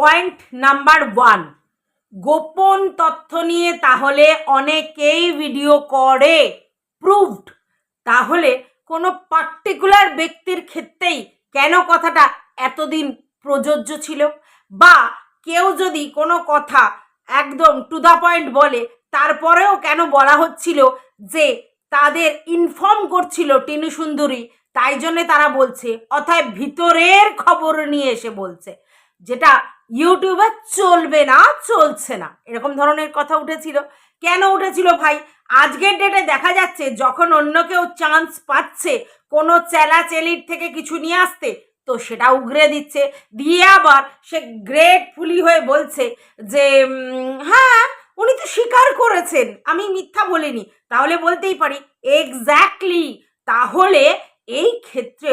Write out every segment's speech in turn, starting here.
Point number one গোপন তথ্য নিয়ে তাহলে অনেকেই ভিডিও করে প্রুভড তাহলে কোনো পার্টিকুলার ব্যক্তির ক্ষেত্রেই কেন কথাটা এতদিন প্রযোজ্য ছিল? বা কেউ যদি কোনো কথা একদম টু দ্য পয়েন্ট বলে, তারপরেও কেন বলা হচ্ছিল যে তাদের ইনফর্ম করছিল টিনু সুন্দরী, তাই জন্যে তারা বলছে অর্থাৎ ভিতরের খবর নিয়ে এসে বলছে। যেটা ইউটিউবে চলবে না, চলছে না। এরকম ধরনের কথা উঠেছিল। কেন উঠেছিল ভাই? আজকের ডেটে দেখা যাচ্ছে, যখন অন্য কেউ চান্স পাচ্ছে কোনো চেলাচেলির থেকে কিছু নিয়ে আসতে, তো সেটা উগরে দিচ্ছে। দিয়ে আবার সে গ্রেটফুলি হয়ে বলছে যে হ্যাঁ উনি তো স্বীকার করেছেন, আমি মিথ্যা বলিনি। তাহলে বলতেই পারি এক্স্যাক্টলি তাহলে এই ক্ষেত্রে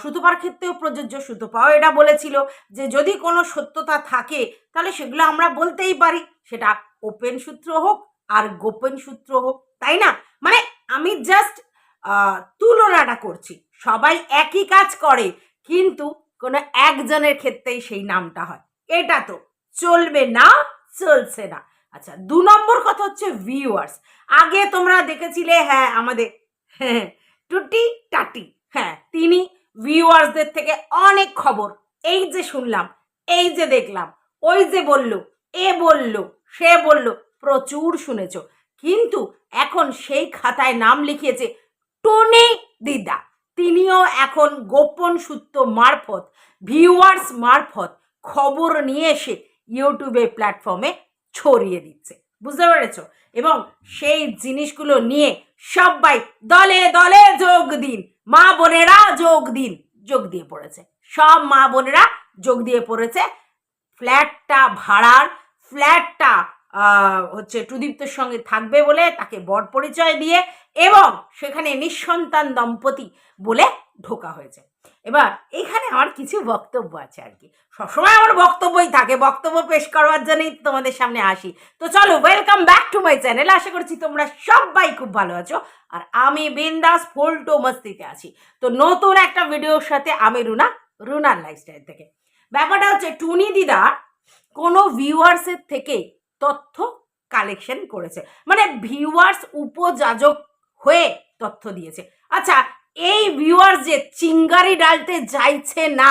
সুতপার ক্ষেত্রেও প্রযোজ্য সুতপাও। এটা বলেছিল যে, যদি কোনো সত্যতা থাকে, তাহলে সেগুলো আমরা বলতেই পারি। সেটা ওপেন সূত্র হোক আর গোপন সূত্র হোক, তাই না? মানে আমি জাস্ট তুলনাটা করছি। সবাই একই কাজ করে, কিন্তু কোনো একজনের ক্ষেত্রেই সেই নামটা হয়। এটা তো চলবে না, চলছে না। আচ্ছা দু নম্বর কথা হচ্ছে ভিউয়ার্স আগে তোমরা দেখেছিলে হ্যাঁ আমাদের হ্যাঁ টুটি টাটি হ্যাঁ তিনি ভিউয়ার্সদের থেকে অনেক খবর। এই যে শুনলাম, এই যে দেখলাম, ওই যে বলল, এ বলল, সে বলল, প্রচুর শুনেছ। কিন্তু এখন সেই খাতায় নাম লিখিয়েছে টনি দিদা। তিনিও এখন গোপন সূত্র মারফত ভিউয়ার্স মারফত খবর নিয়ে এসে ইউটিউবে প্ল্যাটফর্মে ছড়িয়ে দিচ্ছে। বুঝতে পেরেছ? এবং সেই জিনিসগুলো নিয়ে সবাই দলে দলে যোগ দিন। মা বোনেরা যোগ দিন, যোগ দিয়ে পড়েছে। সব মা বোনেরা যোগ দিয়ে পড়েছে। ফ্ল্যাটটা ভাড়ার, ফ্ল্যাটটা হচ্ছে টুদীপ্তর সঙ্গে থাকবে বলে তাকে বর পরিচয় দিয়ে এবং সেখানে নিঃসন্তান দম্পতি বলে ঢোকা হয়েছে। এবার এখানে আমার কিছু বক্তব্য আছে আর কি। সবসময় আমার বক্তব্যই থাকে, বক্তব্য পেশ করার জন্যই তোমাদের সামনে আসি। তো চলো welcome back to my channel আশা করছি তোমরা সবাই খুব ভালো আছো। আর আমি বিন্দাস ফোল্টো মস্তিতে আছি। তো নতুন একটা ভিডিওর সাথে আমি রুনা, রুনার লাইফস্টাইল থেকে। ব্যাপারটা হচ্ছে, টুনি দিদা কোনো ভিউয়ার্সের থেকে তথ্য কালেকশন করেছে। মানে ভিউয়ার্স উপযাজক হয়ে তথ্য দিয়েছে। আচ্ছা এই ভিউয়ার্স যে চিঙ্গারি ডালতে যাইছে না,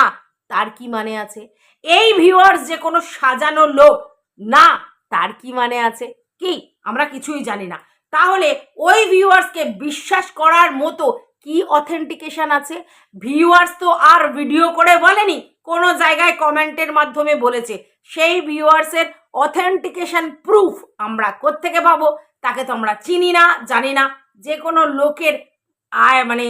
তার কি মানে আছে? এই ভিউয়ার্স যে কোনো সাজানো লোক, না, তার কি মানে আছে? কি? আমরা কিছুই জানি না। তাহলে ওই ভিউয়ার্সকে বিশ্বাস করার মতো কি অথেন্টিকেশন আছে? ভিউয়ার্স তো আর ভিডিও করে বলেনি, কোনো জায়গায় কমেন্টের মাধ্যমে বলেছে। সেই ভিউয়ার্সের অথেন্টিকেশন প্রুফ আমরা কোত্থেকে পাবো? তাকে তো আমরা চিনি না, জানি না। যে কোনো লোকের আয় মানে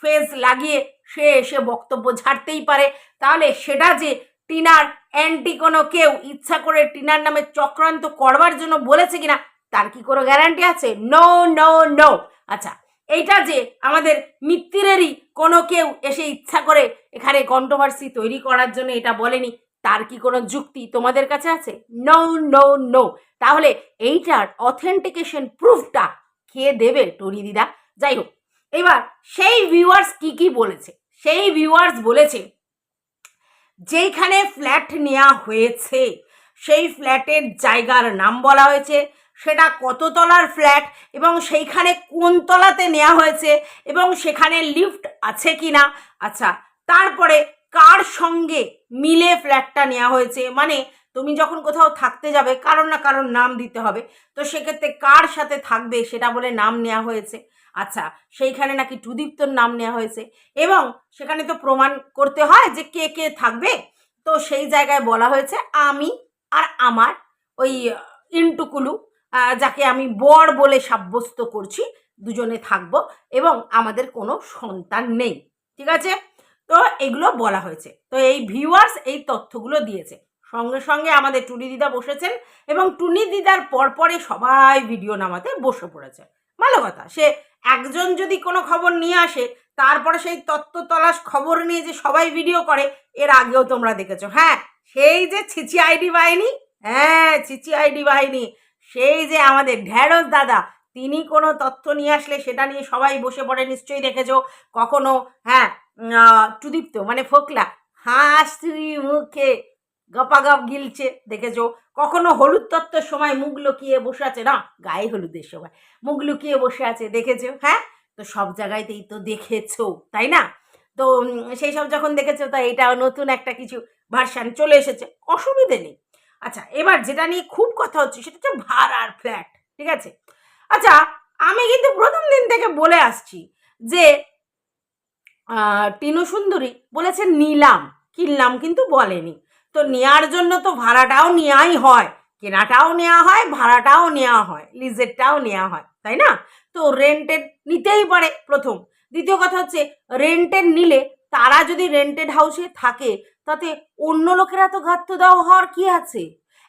ফেস লাগিয়ে সে এসে বক্তব্য ঝাড়তেই পারে। তাহলে সেটা যে টিনার অ্যান্টি কোনো কেউ ইচ্ছা করে টিনার নামে চক্রান্ত করবার জন্য বলেছে কিনা, তার কি কোনো গ্যারান্টি আছে? নো নো নো আচ্ছা এইটা যে আমাদের মিত্তিরেরই কোনো কেউ এসে ইচ্ছা করে এখানে কন্ট্রোভার্সি তৈরি করার জন্য এটা বলেনি, তার কি কোনো যুক্তি তোমাদের কাছে আছে? নো নো নো তাহলে এইটার অথেন্টিকেশন প্রুফটা খেয়ে দেবে টরি দিদা? যাই হোক এবার সেই ভিউয়ার্স কি কি বলেছে? সেই ভিউয়ার্স বলেছে, যেইখানে ফ্ল্যাট নেওয়া হয়েছে, সেই ফ্ল্যাটের জায়গার নাম বলা হয়েছে, সেটা কত তলার ফ্ল্যাট এবং সেইখানে কোন তলাতে নেওয়া হয়েছে এবং সেখানে লিফট আছে কি না আচ্ছা তারপরে কার সঙ্গে মিলে ফ্ল্যাটটা নেওয়া হয়েছে? মানে তুমি যখন কোথাও থাকতে যাবে কারণ না কারণ নাম দিতে হবে, তো সেক্ষেত্রে কার সাথে থাকবে সেটা বলে নাম নেওয়া হয়েছে। আচ্ছা সেইখানে নাকি টুদীপ্তর নাম নেওয়া হয়েছে। এবং সেখানে তো প্রমাণ করতে হয় যে কে কে থাকবে। তো সেই জায়গায় বলা হয়েছে আমি আর আমার ওই ইন্টুকুলু যাকে আমি বর বলে সাব্যস্ত করছি, দুজনে থাকব এবং আমাদের কোনো সন্তান নেই। ঠিক আছে? তো এগুলো বলা হয়েছে। তো এই ভিউয়ার্স এই তথ্যগুলো দিয়েছে। সঙ্গে সঙ্গে আমাদের টুনি দিদা বসেছেন এবং টুনি দিদার পরপরে সবাই ভিডিও নামাতে বসে পড়েছে। ভালো কথা। সে একজন যদি কোনো খবর নিয়ে আসে, তারপরে সেই তত্ত্ব তলাশ খবর নিয়ে যে সবাই ভিডিও করে, এর আগেও তোমরা দেখেছ। হ্যাঁ সেই যে ছিচি আইডি বাহিনী হ্যাঁ ছিচি আইডি বাহিনী, সেই যে আমাদের ঢ্যাঁড়স দাদা, তিনি কোনো তথ্য নিয়ে আসলে সেটা নিয়ে সবাই বসে পড়ে নিশ্চয়ই দেখেছ। কখনো হ্যাঁ টুদীপ্ত মানে ফোকলা, হাসি মুখে গপাগপ গিলছে, দেখেছ? কখনো হলুদ তত্ত্বের সময় মুখ লুকিয়ে বসে আছে? না, গায়ে হলুদের সময়। মুখ লুকিয়ে বসে আছে, দেখেছ? হ্যাঁ? তো সব জায়গায়তেই তো দেখেছ, তাই না? তো সেই সব যখন দেখেছ, তা এটা নতুন একটা কিছু ভার্সান চলে এসেছে। অসুবিধে নেই। আচ্ছা এবার যেটা নিয়ে খুব কথা হচ্ছে, সেটা হচ্ছে ভাড়ার ফ্ল্যাট ঠিক আছে? আচ্ছা আমি কিন্তু প্রথম দিন থেকে বলে আসছি যে টিনু সুন্দরী বলেছে নিলাম। কিনলাম কিন্তু বলেনি। তো নেয়ার জন্য তো ভাড়াটাও নেওয়াই হয়। কেনাটাও নেওয়া হয়, ভাড়াটাও নেওয়া হয় লিজেরটাও নেওয়া হয়, তাই না? তো রেন্টেড নিতেই পারে প্রথম। দ্বিতীয় কথা হচ্ছে রেন্টেড নিলে তারা যদি রেন্টেড হাউসে থাকে, তাতে অন্য লোকেরা তো ঘাটতে দেওয়া হওয়ার কি আছে?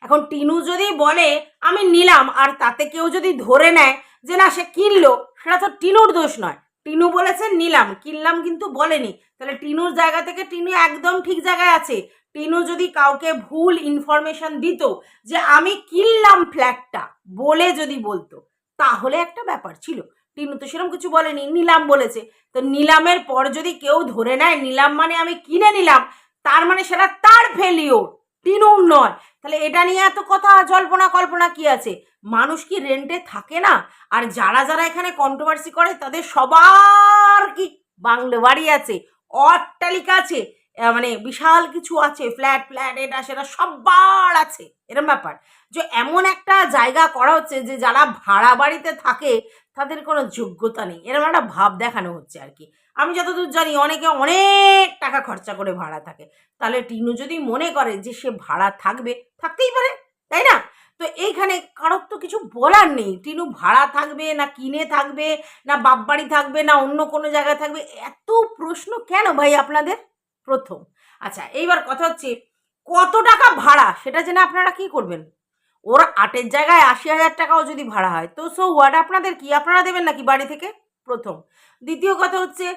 এখন টিনু যদি বলে, আমি নিলাম, আর তাতে কেউ যদি ধরে নেয় যে, না, সে কিনলো, সেটা তো টিনুর দোষ নয়। টিনু বলেছে নিলাম। কিনলাম কিন্তু বলেনি। তাহলে টিনুর জায়গা থেকে টিনু একদম ঠিক জায়গায় আছে। টিনু যদি কাউকে ভুল ইনফরমেশন দিত যে, আমি কিনলাম ফ্ল্যাটটা বলে যদি বলতো, তাহলে একটা ব্যাপার ছিল। টিনু তো সেরকম কিছু বলেনি, নিলাম বলেছে। তো নিলামের পর যদি কেউ ধরে নেয়, নিলাম মানে আমি কিনে নিলাম, তার মানে সেটা তার ফেলিওর টিনুর নয়। তাহলে এটা নিয়ে এত কথা, জল্পনা, কল্পনা কি আছে? মানুষ কি রেন্টে থাকে না? আর যারা যারা এখানে কন্ট্রোভার্সি করে, তাদের সবার কি বাংলো বাড়ি আছে? অট্টালিকা আছে মানে বিশাল কিছু আছে ফ্ল্যাট ফ্ল্যাট এটা, সেটা সবার আছে। এরম ব্যাপার। যে এমন একটা জায়গা করা হচ্ছে যে যারা ভাড়া বাড়িতে থাকে, তাদের কোনো যোগ্যতা নেই। এরকম একটা ভাব দেখানো হচ্ছে আর কি। আমি যতদূর জানি অনেকে অনেক টাকা খরচা করে ভাড়া থাকে। তাহলে টিনু যদি মনে করে যে সে ভাড়া থাকবে, থাকতেই পারে, তাই না? তো এইখানে কারোর তো কিছু বলার নেই। টিনু ভাড়া থাকবে না কিনে থাকবে, না বাপবাড়ি থাকবে, না অন্য কোনো জায়গায় থাকবে, এত প্রশ্ন কেন ভাই আপনাদের? প্রথম। আচ্ছা এইবার কথা হচ্ছে, কত টাকা ভাড়া? সেটা জেনে আপনারা কি করবেন? ওর আটের জায়গায় আশি হাজার টাকাও যদি ভাড়া হয়, তো সো ওয়ার্ড আপনাদের কি? আপনারা দেবেন নাকি বাড়ি থেকে? প্রথম। দ্বিতীয় কথা হচ্ছে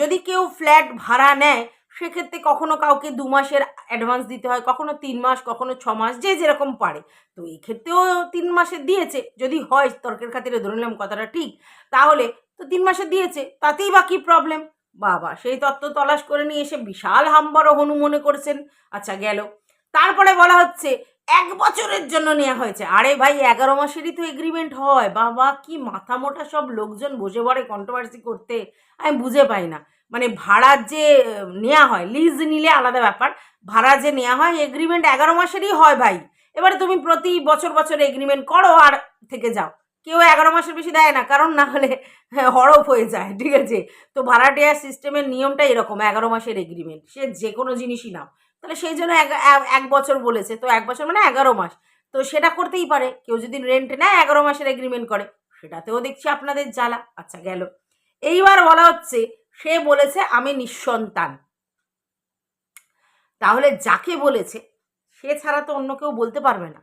যদি কেউ ফ্ল্যাট ভাড়া নেয়, সেক্ষেত্রে কখনো কাউকে দু মাসের অ্যাডভান্স দিতে হয়, কখনো তিন মাস, কখনো ছ মাস, যে যেরকম পারে। তো এই ক্ষেত্রেও তিন মাসের দিয়েছে, যদি হয় তর্কের খাতিরে ধরে নিলাম কথাটা ঠিক, তাহলে তো তিন মাসে দিয়েছে, তাতেই বা কী প্রবলেম বাবা, সেই তত্ত্ব তলাশ করে নিয়ে এসে বিশাল হাম্বারও হনু মনে করেছেন। আচ্ছা গেল। তারপরে বলা হচ্ছে, এক বছরের জন্য নেওয়া হয়েছে। আরে ভাই, এগারো মাসেরই তো এগ্রিমেন্ট হয়। বাবা, কি মাথা মোটা সব লোকজন বসে পড়ে কন্ট্রোভার্সি করতে। আমি বুঝে পাই না। মানে ভাড়ার যে নেওয়া হয় লিজ নিলে আলাদা ব্যাপার। ভাড়া যে নেওয়া হয় এগ্রিমেন্ট এগারো মাসেরই হয় ভাই। এবারে তুমি প্রতি বছর বছর এগ্রিমেন্ট করো আর থেকে যাও। কেউ এগারো মাসের বেশি দেয় না, কারণ না হলে হরফ হয়ে যায়, ঠিক আছে? তো ভাড়াটিয়া সিস্টেমের নিয়মটা এরকম, এগারো মাসের এগ্রিমেন্ট সে যে কোনো জিনিসই নাও। তাহলে সেই জন্য এক বছর বলেছে, তো এক বছর মানে এগারো মাস। তো সেটা করতেই পারে। কেউ যদি রেন্ট নেয়, এগারো মাসের এগ্রিমেন্ট করে, সেটাতেও দেখছি আপনাদের জ্বালা। আচ্ছা গেল। এইবার বলা হচ্ছে, সে বলেছে, আমি নিঃসন্তান। তাহলে যাকে বলেছে, সে ছাড়া তো অন্য কেউ বলতে পারবে না।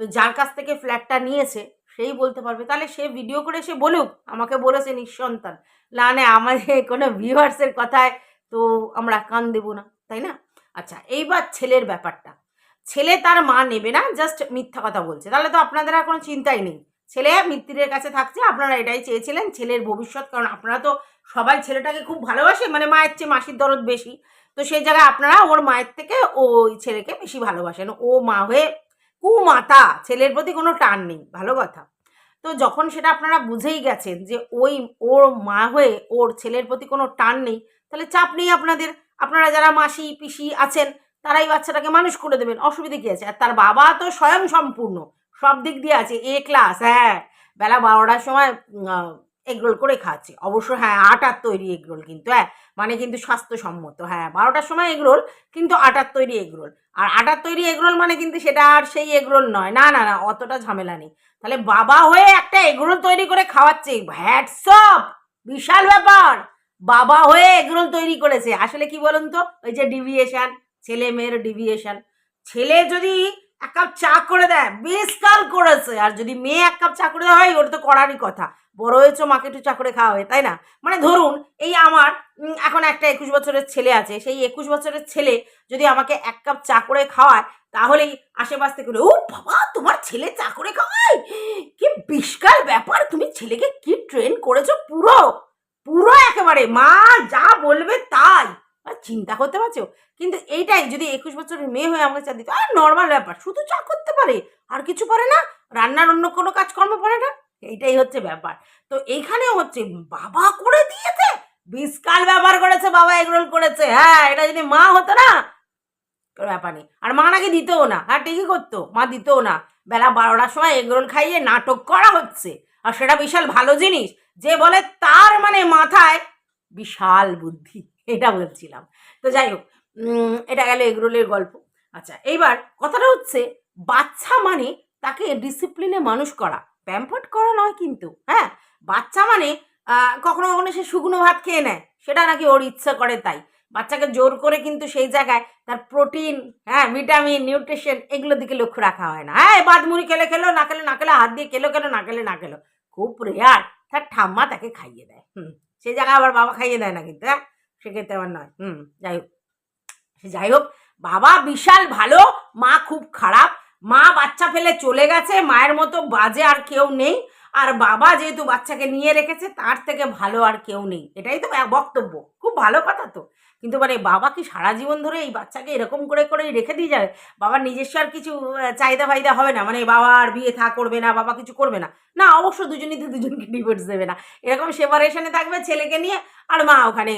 তো যার কাছ থেকে ফ্ল্যাটটা নিয়েছে, সেই বলতে পারবে। তাহলে সে ভিডিও করে সে বলুক, আমাকে বলেছে নিঃসন্তান। না না, আমাদের কোনো ভিউয়ার্সের কথায় তো আমরা কান দেবো না, তাই না? আচ্ছা এইবার ছেলের ব্যাপারটা। ছেলে তার মা নেবে না জাস্ট মিথ্যা কথা বলছে। তাহলে তো আপনাদের আর কোনো চিন্তাই নেই। ছেলে মিত্তিরের কাছে থাকছে, আপনারা এটাই চেয়েছিলেন ছেলের ভবিষ্যৎ, কারণ আপনারা তো সবাই ছেলেটাকে খুব ভালোবাসে মানে মায়ের চেয়ে মাসির দরদ বেশি। তো সেই জায়গায় আপনারা ওর মায়ের থেকে ওই ছেলেকে বেশি ভালোবাসেন। ও মা হয়ে কুমাতা, ছেলের প্রতি কোনো টান নেই, ভালো কথা। তো যখন সেটা আপনারা বুঝেই গেছেন যে ওই ওর মা হয়ে ওর ছেলের প্রতি কোনো টান নেই, তাহলে চাপ নেই আপনাদের। আপনারা যারা মাসি, পিসি আছেন, তারাই বাচ্চাটাকে মানুষ করে দেবেন, অসুবিধে কী আছে? আর তার বাবা তো স্বয়ং সম্পূর্ণ। সব দিক দিয়ে আছে এ ক্লাস হ্যাঁ। বেলা বারোটার সময় এগরোল করে খাচ্ছে। অবশ্য হ্যাঁ আটার তৈরি এগরোল কিন্তু হ্যাঁ মানে কিন্তু স্বাস্থ্যসম্মত হ্যাঁ। বারোটার সময় এগরোল কিন্তু আটার তৈরি এগরোল আর আটার তৈরি এগরোল মানে কিন্তু সেটা আর সেই এগরোল নয়। না না না, অতটা ঝামেলা নেই। তাহলে বাবা হয়ে একটা এগরোল তৈরি করে খাওয়াচ্ছে। হ্যাটসঅপ বিশাল ব্যাপার। বাবা হয়ে এগরোল তৈরি করেছে। আসলে কি বলুন তো? ওই যে ডিভিয়েশন ছেলে মেয়ের ডিভিয়েশন ছেলে যদি এক কাপ চা করে দেয়, বেশ কাল করেছে। আর যদি মেয়ে এক কাপ চা করে দেয় হয় ওটা তো করারই কথা। বড় হয়েছে, মাকে একটু চা করে খাওয়া হয় তাই না? মানে ধরুন, এই আমার এখন একটা একুশ বছরের ছেলে আছে। সেই একুশ বছরের ছেলে যদি আমাকে এক কাপ চা করে খাওয়ায়, তাহলেই আশেপাশ থেকে ও বাবা, তোমার ছেলে চা করে খাওয়ায়? কি বিশাল ব্যাপার, তুমি ছেলেকে কি ট্রেন করেছ? পুরো পুরো একেবারে, মা যা বলবে তাই। আর চিন্তা করতে পারছ? কিন্তু এইটাই, যদি একুশ বছরের মেয়ে হয়ে আমাকে চা দিত, আর নর্মাল ব্যাপার, শুধু চা করতে পারে, আর কিছু পারে না, রান্নার অন্য কোনো কাজকর্ম পারে না, এইটাই হচ্ছে ব্যাপার। তো এইখানে হচ্ছে, বাবা করে দিয়েছে বিশকাল ব্যবহার করেছে, বাবা এগরোল করেছে হ্যাঁ এটা যদি মা হতো না ব্যাপার নেই। আর মা নাকি দিতেও না হ্যাঁ ঠিকই করতো, মা দিতেও না। বেলা বারোটার সময় এগরোল খাইয়ে নাটক করা হচ্ছে, আর সেটা বিশাল ভালো জিনিস, যে বলে তার মানে মাথায় বিশাল বুদ্ধি। এটা বলছিলাম। তো যাই হোক এটা গেল এগরোলের গল্প। আচ্ছা এইবার কথাটা হচ্ছে, বাচ্চা মানে তাকে ডিসিপ্লিনে মানুষ করা। প্যাম্পার্ড করা নয় কিন্তু হ্যাঁ? বাচ্চা মানে কখনো কখনো সে শুকনো ভাত খেয়ে নেয়, সেটা নাকি ওর ইচ্ছা করে তাই। বাচ্চাকে জোর করে কিন্তু সেই জায়গায় তার প্রোটিন হ্যাঁ ভিটামিন নিউট্রিশন এগুলোর দিকে লক্ষ্য রাখা হয় না। হ্যাঁ বাদ মুড়ি খেলে খেলো, না খেলে না খেলে, হাত দিয়ে খেলো খেলো না খেলে, না খেলো। খুব রেয়ার তার ঠাম্মা তাকে খাইয়ে দেয়। হুম সেই জায়গায় আবার বাবা খাইয়ে দেয় না কিন্তু হ্যাঁ? সেক্ষেত্রে আবার নয়। হুম, যাই হোক। সে যাই হোক, বাবা বিশাল ভালো, মা খুব খারাপ, মা বাচ্চা ফেলে চলে গেছে, মায়ের মতো বাজে আর কেউ নেই, আর বাবা যেহেতু বাচ্চাকে নিয়ে রেখেছে, তার থেকে ভালো আর কেউ নেই। এটাই তো বক্তব্য, খুব ভালো কথা তো। কিন্তু মানে বাবা কি সারা জীবন ধরে এই বাচ্চাকে এরকম করে করেই রেখে দিয়ে যাবে বাবার নিজস্ব আর কিছু চাহিদা ফায়দা হবে না? মানে বাবা আর বিয়ে থা করবে না, বাবা কিছু করবে না? না, অবশ্য দুজনই তো দুজনকে ডিভোর্স দেবে না। এরকম সেপারেশনে থাকবে ছেলেকে নিয়ে, আর মা ওখানে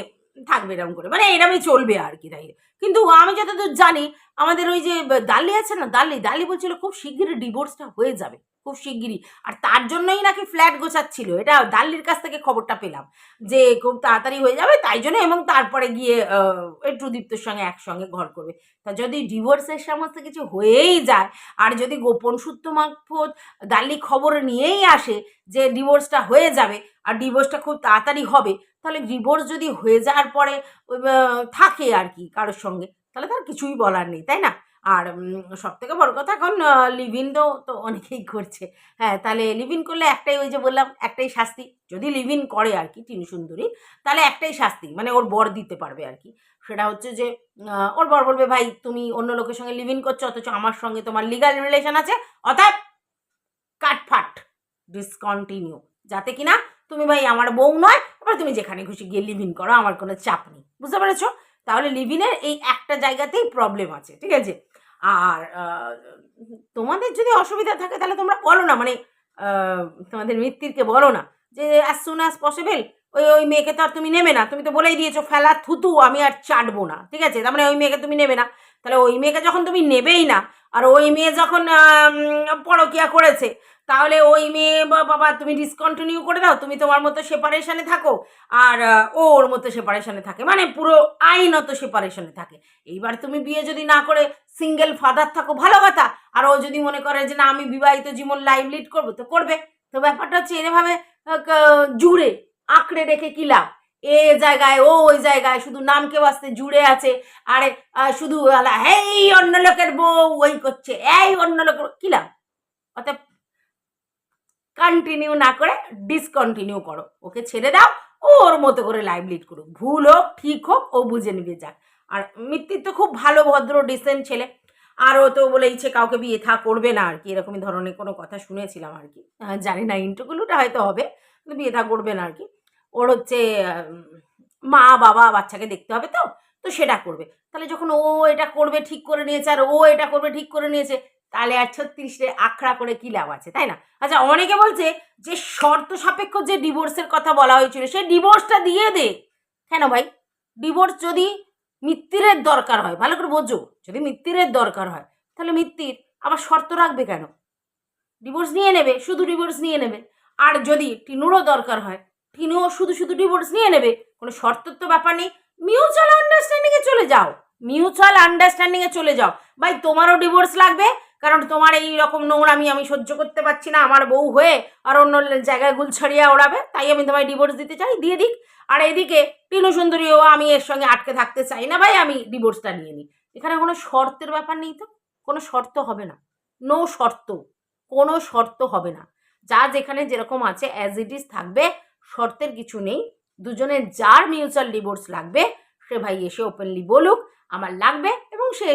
থাকবে এরকম করে। মানে এরমই চলবে আর কি তাই। কিন্তু আমি যতদূর জানি আমাদের ওই যে দালি আছে না দালি দালি বলছিল খুব শিগগিরই ডিভোর্সটা হয়ে যাবে খুব শিগগিরই। আর তার জন্যই নাকি ফ্ল্যাট গোছাচ্ছিল। এটা দাল্লির কাছ থেকে খবরটা পেলাম যে খুব তাড়াতাড়ি হয়ে যাবে তাই জন্য এবং তারপরে গিয়ে আহ, একটু দীপ্তর সঙ্গে একসঙ্গে ঘর করবে। তা যদি ডিভোর্সের সমস্ত কিছু হয়েই যায় আর যদি গোপন সূত্র মারফত দাল্লি খবর নিয়েই আসে যে ডিভোর্সটা হয়ে যাবে আর ডিভোর্সটা খুব তাড়াতাড়ি হবে তাহলে ডিভোর্স যদি হয়ে যাওয়ার পরে থাকে আর কি কারোর সঙ্গে, তাহলে তার কিছুই বলার নেই, তাই না? আর সব থেকে বড় কথা এখন লিভ ইন তো তো অনেকেই করছে। হ্যাঁ তাহলে লিভিন করলে একটাই ওই যে বললাম, একটাই শাস্তি। যদি লিভিন করে আর কি টিনু সুন্দরী, তাহলে একটাই শাস্তি মানে ওর বর দিতে পারবে আর কি। সেটা হচ্ছে যে ওর বর বলবে, ভাই, তুমি অন্য লোকের সঙ্গে লিভিন করছ, অথচ আমার সঙ্গে তোমার লিগাল রিলেশন আছে অর্থাৎ কাটফাট ডিসকন্টিনিউ যাতে কিনা তুমি ভাই আমার বউ নয় এবার তুমি যেখানে খুশি গিয়ে লিভ ইন করো, আমার কোনো চাপ নেই। বুঝতে পেরেছ? তাহলে লিভিনের এই একটা জায়গাতেই প্রবলেম আছে, ঠিক আছে? আর তোমাদের যদি অসুবিধা থাকে তাহলে তোমরা বলো না মানে তোমাদের মিত্তিরকে বলো না যে অ্যাজ সুন অ্যাজ পসিবল ওই ওই মেয়েকে তো আর তুমি নেবে না। তুমি তো বলেই দিয়েছ, ফেলা থুতু, আমি আর চাটবো না। ঠিক আছে? তার মানে ওই মেয়েকে তুমি নেবে না। তাহলে ওই মেয়েকে যখন তুমি নেবেই না, আর ওই মেয়ে যখন পরকিয়া করেছে, তাহলে ওই মেয়ে বাবা তুমি ডিসকন্টিনিউ করে দাও, তুমি তোমার মতো সেপারেশনে থাকো, আর ও ওর মতো সেপারেশনে থাকে। মানে পুরো আইনত সেপারেশনে থাকে। এইবার তুমি বিয়ে যদি না করে সিঙ্গেল ফাদার থাকো, ভালো কথা। আর ও যদি মনে করে যে না, আমি বিবাহিত জীবন লাইভ লিড করব, তো করবে। তো ব্যাপারটা হচ্ছে ক- জুড়ে, আঁকড়ে রেখে কি লাভ? এ জায়গায়, ও ওই জায়গায়, শুধু নামকে বাঁচতে জুড়ে আছে। আরে শুধু এই অন্য লোকের বউ, ওই করছে, এই অন্য লোকের কি লাভ? অর্থাৎ কন্টিনিউ না করে ডিসকন্টিনিউ করো। ওকে ছেড়ে দাও, ও ওর মতো করে লাইভ লিড করুক। ভুল হোক, ঠিক হোক, ও বুঝে নিবে যাক। আর মিত্তির তো খুব ভালো, ভদ্র ডিসেন্ট ছেলে। আর ও তো বলেইছে কাউকে বিয়ে থা করবে না আর কি, এরকমই ধরনের কোনো কথা শুনেছিলাম আর কি। জানি না ইন্টারভিউটা হয়তো হবে, কিন্তু বিয়ে থা করবে না আর কি। ওর হচ্ছে মা, বাবা, বাচ্চাকে দেখতে হবে তো? তো সেটা করবে। তাহলে যখন ও এটা করবে, ঠিক করে নিয়েছে, আর ও এটা করবে, ঠিক করে নিয়েছে, তাহলে আর ছত্রিশে আখড়া করে কি লাভ আছে, তাই না? আচ্ছা অনেকে বলছে যে শর্ত সাপেক্ষ যে ডিভোর্সের কথা বলা হয়েছিল সেই ডিভোর্সটা দিয়ে দে। কেন ভাই? ডিভোর্স যদি মিত্তিরের দরকার হয়, ভালো করে বোঝো, যদি মিত্তিরের দরকার হয়, তাহলে মিত্তির আবার শর্ত রাখবে কেন? ডিভোর্স নিয়ে নেবে, শুধু ডিভোর্স নিয়ে নেবে। আর যদি টিনুরও দরকার হয় টিনুও শুধু শুধু ডিভোর্স নিয়ে নেবে। কোনো শর্তর তো ব্যাপার নেই। মিউচুয়াল আন্ডারস্ট্যান্ডিংয়ে চলে যাও। মিউচুয়াল আন্ডারস্ট্যান্ডিংয়ে চলে যাও। ভাই, তোমারও ডিভোর্স লাগবে, কারণ তোমার এই রকম নোংরামি আমি সহ্য করতে পারছি না। আমার বউ হয়ে আর অন্য জায়গায় গুল ছড়িয়ে ওড়াবে। তাই আমি তোমায় ডিভোর্স দিতে চাই, দিয়ে দিক। আর এদিকে টিনু সুন্দরীও আমি এর সঙ্গে আটকে থাকতে চাই না ভাই, আমি ডিভোর্সটা নিয়ে নিই। এখানে কোনো শর্তের ব্যাপার নেই তো? কোনো শর্ত হবে না। নো শর্ত। কোনো শর্ত হবে না। যা যেখানে যেরকম আছে অ্যাজ ইট ইজ থাকবে। শর্তের কিছু নেই। দুজনের যার মিউচুয়াল ডিভোর্স লাগবে সে ভাই এসে ওপেনলি বলুক আমার লাগবে এবং সে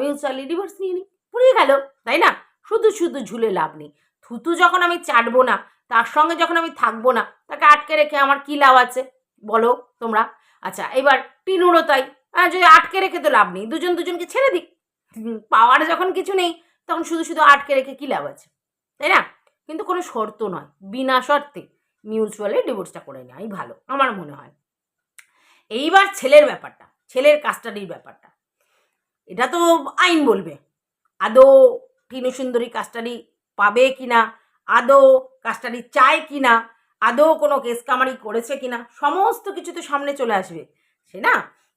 মিউচুয়ালি ডিভোর্স নিয়ে নিই পুড়িয়ে গেল তাই না? শুধু শুধু ঝুলে লাভ নেই। থুতু যখন আমি চাটবো না তার সঙ্গে যখন আমি থাকব না তাকে আটকে রেখে আমার কী লাভ আছে? বলো তোমরা। আচ্ছা এবার টিনুরও তাই। আহ, যদি আটকে রেখে তো লাভ নেই দুজন দুজনকে ছেড়ে দিক। পাওয়ার যখন কিছু নেই তখন শুধু শুধু আটকে রেখে কী লাভ আছে? তাই না? কিন্তু কোনো শর্ত নয় বিনা শর্তে। মিউচুয়ালি ডিভোর্সটা করে নেওয়াই ভালো, আমার মনে হয়। এইবার ছেলের ব্যাপারটা, ছেলের কাস্টাডির ব্যাপারটা। এটা তো আইন বলবে, আদৌ টিনু সুন্দরী কাস্টাডি পাবে কি না আদৌ কাস্টাডি চায় কি না আদৌ কোনো কেস কামারি করেছে কি না সমস্ত কিছু তো সামনে চলে আসবে সে না?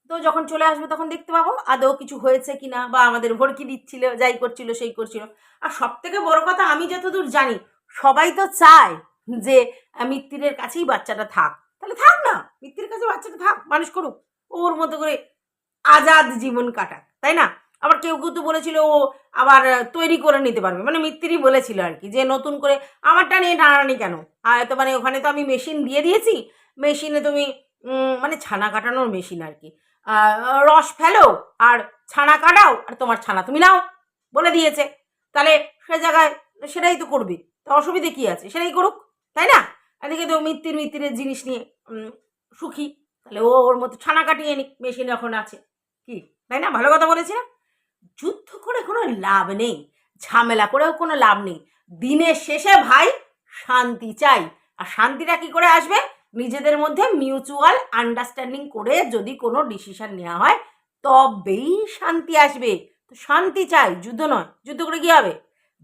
তো যখন চলে আসবে তখন দেখতে পাবো আদৌ কিছু হয়েছে কি না বা আমাদের ভরকি দিচ্ছিল, যাই করছিল, সেই করছিল। আর সব থেকে বড় কথা আমি যতদূর জানি, সবাই তো চায় যে মিত্তিরের কাছেই বাচ্চাটা থাক। তাহলে থাক না, মিত্তিরের কাছে বাচ্চাটা থাক, মানুষ করুক। ওর মতো করে আজাদ জীবন কাটাক, তাই না? আবার কেউ কেউ তো বলেছিল ও আবার তৈরি করে নিতে পারবে। মানে মিত্তিরই বলেছিল আর কি যে, নতুন করে আমারটা নিয়ে টানাটানি কেন? আর তো মানে ওখানে তো আমি মেশিন দিয়ে দিয়েছি। মেশিনে তুমি মানে ছানা কাটানোর মেশিন আর কি। রস ফেলো আর ছানা কাটাও আর তোমার ছানা তুমি নাও, বলে দিয়েছে। তাহলে সে জায়গায় সেটাই তো করবে। তো অসুবিধে কী আছে? সেটাই করুক। তাই না? এদিকে তো মিত্তির মিত্তিরের জিনিস নিয়ে সুখী। তাহলে ও ওর মতো ছানা কাটিয়ে নিক, মেশিন এখন আছে। কি? তাই না? ভালো কথা বলেছি না? যুদ্ধ করে কোনো লাভ নেই। ঝামেলা করেও কোনো লাভ নেই। দিনের শেষে ভাই শান্তি চাই। আর শান্তিটা কি করে আসবে? নিজেদের মধ্যে মিউচুয়াল আন্ডারস্ট্যান্ডিং করে যদি কোনো ডিসিশন নেওয়া হয়, তবেই শান্তি আসবে। তো শান্তি চাই, যুদ্ধ নয়। যুদ্ধ করে কি হবে?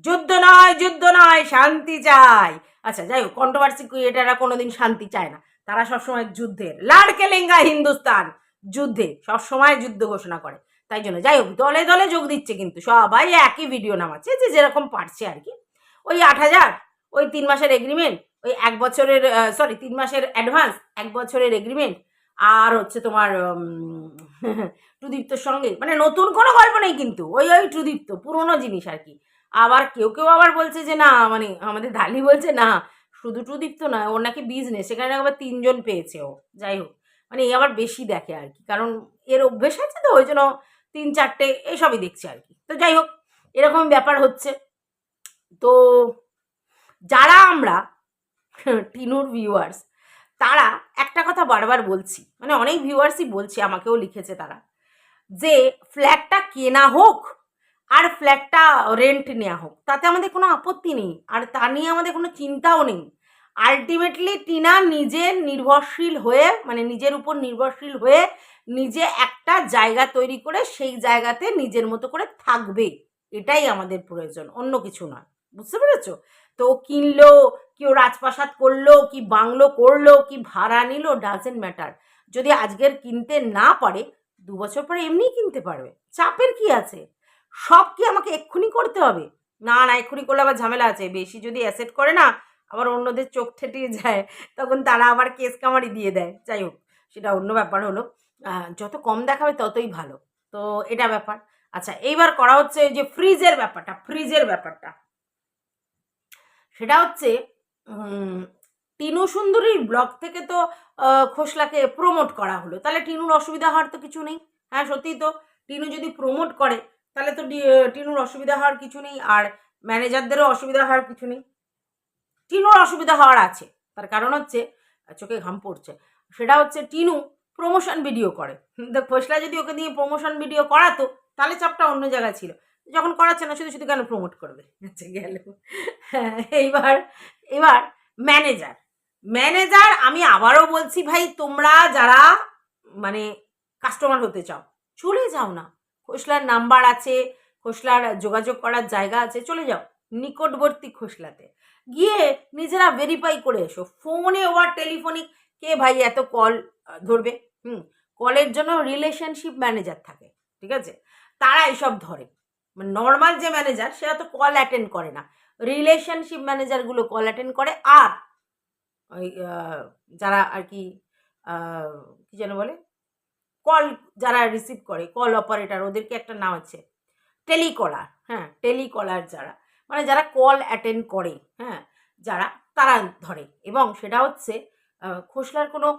যুদ্ধ নয় যুদ্ধ নয়, শান্তি চাই। আচ্ছা যাই হোক কন্ট্রোভার্সি ক্রিয়েটাররা কোনোদিন শান্তি চায় না। তারা সবসময় যুদ্ধের। লাড়কে লেঙ্গা হিন্দুস্তান। যুদ্ধে সবসময় যুদ্ধ ঘোষণা করে। তাই জন্য যাই হোক, দলে দলে যোগ দিচ্ছে কিন্তু। সবাই একই ভিডিও নামাচ্ছে, যে যেরকম পারছে আর কি। ওই আট হাজার, ওই তিন মাসের এগ্রিমেন্ট ওই এক বছরের সরি তিন মাসের অ্যাডভান্স এক বছরের এগ্রিমেন্ট আর হচ্ছে তোমার টুদীপ্তর সঙ্গে। মানে নতুন কোনো গল্প নেই কিন্তু। ওই ওই টুদীপ্ত, পুরোনো জিনিস আর কি। আবার কেউ কেউ আবার বলছে যে, না মানে আমাদের ঢালি বলছে, না, শুধু টুদীপ্ত নয়, ওর নাকি বিজনেস সেখানে আবার তিনজন পেয়েছে ও, যাই হোক। মানে এ আবার বেশি দেখে আর কি, কারণ এর অভ্যেস আছে তো, ওই জন্য তিন চারটে এসবই দেখছে আর কি। তো যাই হোক, এরকম ব্যাপার হচ্ছে। তো যারা আমরা টিনুর ভিউয়ার্স তারা একটা কথা বারবার বলছি মানে অনেক ভিউয়ার্সই বলছে, আমাকেও লিখেছে তারা, যে, ফ্ল্যাটটা কেনা হোক আর ফ্ল্যাটটা রেন্ট নেওয়া হোক, তাতে আমাদের কোনো আপত্তি নেই, আর তা নিয়ে আমাদের কোনো চিন্তাও নেই। আলটিমেটলি টিনা নিজে নির্ভরশীল হয়ে মানে নিজের উপর নির্ভরশীল হয়ে নিজে একটা জায়গা তৈরি করে সেই জায়গাতে নিজের মতো করে থাকবে, এটাই আমাদের প্রয়োজন, অন্য কিছু নয়। বুঝতে পেরেছ? তো কিনলো কেউ রাজপ্রাসাদ করল, কি বাংলো করল, কি ভাড়া নিল ডাজেন্ট ম্যাটার যদি আজকের কিনতে না পারে, দু বছর পরে এমনিই কিনতে পারবে। চাপের কি আছে? সব কি আমাকে এক্ষুনি করতে হবে? না না, এক্ষুনি করলে আবার ঝামেলা আছে। বেশি যদি অ্যাসেট করে না, আবার অন্যদের চোখ ঠেটিয়ে যায়, তখন তারা আবার কেস কামারি দিয়ে দেয়। যাই হোক, সেটা অন্য ব্যাপার হলো। যত কম দেখাবে ততই ভালো। তো এটা ব্যাপার। আচ্ছা এইবার করা হচ্ছে যে ফ্রিজের ব্যাপারটা ফ্রিজের ব্যাপারটা। সেটা হচ্ছে টিনু সুন্দরীর ব্লগ থেকে তো খোসলাকে প্রমোট করা হলো। তাহলে টিনুর অসুবিধা হওয়ার তো কিছু নেই। হ্যাঁ সত্যিই তো। টিনু যদি প্রমোট করে তাহলে তো টিনুর অসুবিধা হওয়ার কিছু নেই আর ম্যানেজারদেরও অসুবিধা হওয়ার কিছু নেই। টিনুর অসুবিধা হওয়ার আছে, তার কারণ হচ্ছে, চোখে ঘাম পড়ছে, সেটা হচ্ছে টিনু প্রমোশন ভিডিও করে। দেখ খোসলা যদি ওকে দিয়ে প্রমোশন ভিডিও করাতো, তাহলে চাপটা অন্য জায়গায় ছিল। যখন করাচ্ছে না, শুধু শুধু কেন প্রমোট করবে? আচ্ছা গেল। হ্যাঁ এইবার, এবার ম্যানেজার ম্যানেজার আমি আবারও বলছি ভাই, তোমরা যারা মানে কাস্টমার হতে চাও, চলে যাও না। খোসলার নাম্বার আছে, খোসলার যোগাযোগ করার জায়গা আছে, চলে যাও নিকটবর্তী খোসলাতে। গিয়ে নিজেরা ভেরিফাই করে এসো ফোনে ওয়ার টেলিফোনিক কে ভাই এত কল ধরবে, হুম? কলের জন্য রিলেশনশিপ ম্যানেজার থাকে, ঠিক আছে? তারা এসব ধরে। মানে নর্মাল যে ম্যানেজার সেটা তো কল অ্যাটেন্ড করে না। রিলেশনশিপ ম্যানেজারগুলো কল অ্যাটেন্ড করে, আর ওই যারা আর কি কি যেন বলে? কল যারা রিসিভ করে কল অপারেটার ওদেরকে একটা নাম আছে টেলিকলার হ্যাঁ টেলিকলার যারা মানে যারা কল অ্যাটেন্ড করে হ্যাঁ যারা তারা ধরে এবং সেটা হচ্ছে খোসলার কোনো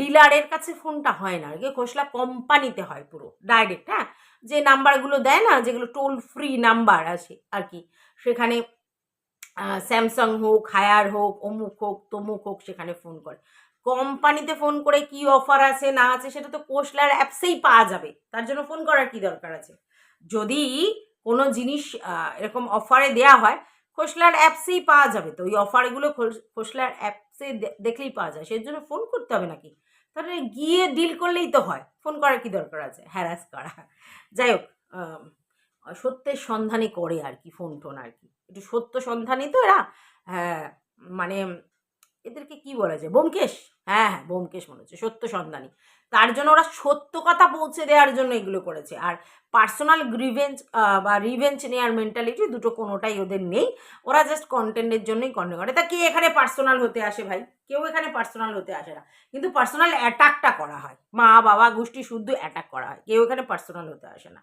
ডিলারের কাছে ফোনটা হয় না আর কি খোসলা কোম্পানিতে হয় পুরো ডাইরেক্ট হ্যাঁ যে নাম্বারগুলো দেয় না, যেগুলো টোল ফ্রি নাম্বার আছে আর কি, সেখানে স্যামসাং হোক হায়ার হোক, অমুক হোক, তমুক হোক সেখানে ফোন করে। কোম্পানিতে ফোন করে কি অফার আছে, না আছে, সেটা তো কোশলার অ্যাপসেই পাওয়া যাবে। তার জন্য ফোন করার কি দরকার আছে? যদি কোনো জিনিস এরকম অফারে দেয়া হয় খোসলার অ্যাপসেই পাওয়া যাবে। তো ওই অফারগুলো খোসলার অ্যাপসে দেখলেই পাওয়া যায়। সেই জন্য ফোন করতে হবে নাকি? তাহলে গিয়ে ডিল করলেই তো হয়। ফোন করার কি দরকার আছে? হ্যারাস করা। যাই হোক সত্যের সন্ধানে করে আর কি ফোন টোন আর কি। একটু সত্য সন্ধানী তো এরা। হ্যাঁ মানে এদেরকে কি বলা যায়? বোমকেশ হ্যাঁ হ্যাঁ বোমকেশ মনে হচ্ছে সত্য সন্ধানী। তার জন্য ওরা সত্য কথা পৌঁছে দেওয়ার জন্য এগুলো করেছে। আর পার্সোনাল গ্রিভেঞ্জ বা রিভেঞ্জ নেওয়ার মেন্টালিটি দুটো কোনোটাই ওদের নেই। ওরা জাস্ট কন্টেন্টের জন্যই কন্টেন্ট করে। তা কে এখানে পার্সোনাল হতে আসে ভাই? কেউ এখানে পার্সোনাল হতে আসে না। কিন্তু পার্সোনাল অ্যাটাকটা করা হয়। মা, বাবা, গোষ্ঠী, শুদ্ধ অ্যাটাক করা হয়। কেউ এখানে পার্সোনাল হতে আসে না।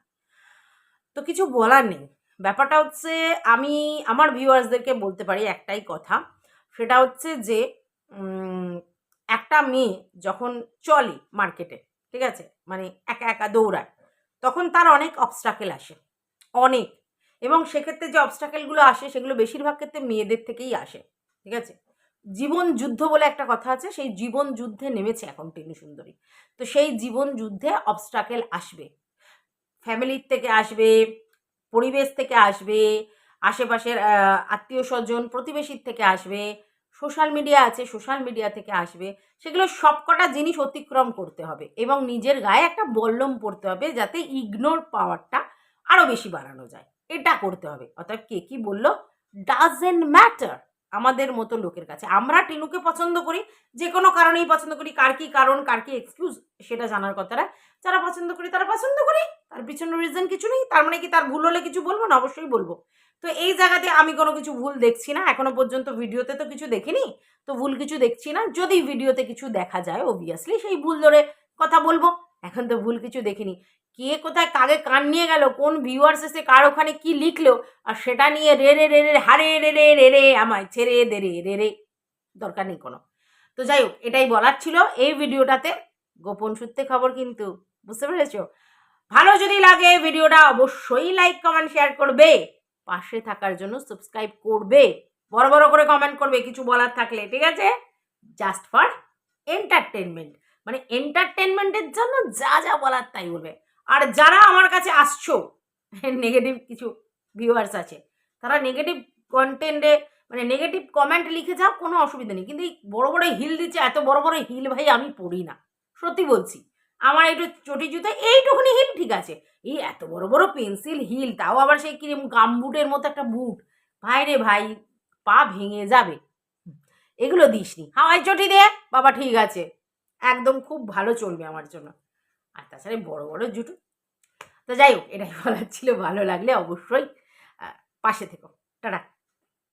তো কিছু বলার নেই। ব্যাপারটা হচ্ছে, আমি আমার ভিউয়ার্সদেরকে বলতে পারি একটাই কথা। সেটা হচ্ছে যে একটা মেয়ে যখন চলে মার্কেটে, ঠিক আছে? মানে একা একা দৌড়ায়, তখন তার অনেক অবস্টাকেল আসে, অনেক। এবং সেক্ষেত্রে যে অবস্টাকেলগুলো আসে, সেগুলো বেশিরভাগ ক্ষেত্রে মেয়েদের থেকেই আসে, ঠিক আছে? জীবন যুদ্ধ বলে একটা কথা আছে, সেই জীবন যুদ্ধে নেমেছে এখন টিনু সুন্দরী। তো সেই জীবন যুদ্ধে অবস্টাকেল আসবে। ফ্যামিলির থেকে আসবে, পরিবেশ থেকে আসবে, আশেপাশের আত্মীয় স্বজন প্রতিবেশীর থেকে আসবে সোশ্যাল মিডিয়া আছে, সোশ্যাল মিডিয়া থেকে আসবে, সেগুলো সবকটা জিনিস অতিক্রম করতে হবে এবং নিজের গায়ে একটা বল্লম পড়তে হবে যাতে ইগনোর পাওয়ারটা আরও বেশি বাড়ানো যায়। এটা করতে হবে। অর্থাৎ কে কি বলল? ডাজেন্ট ম্যাটার আমাদের মতো লোকের কাছে। আমরা টিনুকে পছন্দ করি, যে কোনো কারণেই পছন্দ করি, কার কি কারণ, কার কি এক্সকিউজ সেটা জানার কথা না যারা পছন্দ করি, তারা পছন্দ করি। তার পিছনে রিজন কিছু নেই, তার মানে কি তার ভুল হলে কিছু বলব না? অবশ্যই বলব। তো এই জায়গাতে আমি কোনো কিছু ভুল দেখছি না। এখনও পর্যন্ত ভিডিওতে তো কিছু দেখিনি, তো ভুল কিছু দেখছি না। যদি ভিডিওতে কিছু দেখা যায় অবভিয়াসলি সেই ভুল ধরে কথা বলব। এখন তো ভুল কিছু দেখিনি। কে কোথায় কাকে কান নিয়ে গেল, কোন ভিউয়ার্স এসে কার ওখানে কি লিখলো, আর সেটা নিয়ে রে রে রে রে হারে, রে রে রে রে, আমায় ছেড়ে দে রে রে রে, দরকার নেই কোনো। তো যাই হোক, এটাই বলার ছিল এই ভিডিওটাতে। গোপন সূত্রে খবর কিন্তু, বুঝতে পেরেছ? ভালো যদি লাগে ভিডিওটা, অবশ্যই লাইক কমেন্ট শেয়ার করবে। পাশে থাকার জন্য সাবস্ক্রাইব করবে। বড় বড় করে কমেন্ট করবে, কিছু বলার থাকলে, ঠিক আছে? জাস্ট ফর এন্টারটেনমেন্ট মানে এন্টারটেনমেন্টের জন্য যা যা বলার তাই বলবে। আর যারা আমার কাছে আসছো নেগেটিভ কিছু ভিউয়ার্স আছে, তারা নেগেটিভ কন্টেন্টে মানে নেগেটিভ কমেন্ট লিখে যাও, কোনো অসুবিধা নেই। কিন্তু এই বড়ো বড় হিল দিচ্ছে, এত বড় বড় হিল ভাই আমি পড়ি না। সত্যি বলছি, আমার একটু চটি জুতো এইটুকুনি হিল ঠিক আছে। এই এত বড় বড় পেন্সিল, হিল, তাও আবার সেই কিরম গামবুটের মতো একটা বুট। ভাই রে ভাই, পা ভেঙে যাবে। এগুলো দিসনি। হাওয়াই চটি দে, বাবা ঠিক আছে। একদম খুব ভালো চলবে আমার জন্য। আর তাছাড়া বড় বড় জুটো তো যাই হোক, এটাই বলার ছিল। ভালো লাগলে অবশ্যই পাশে থেকো। টাটা।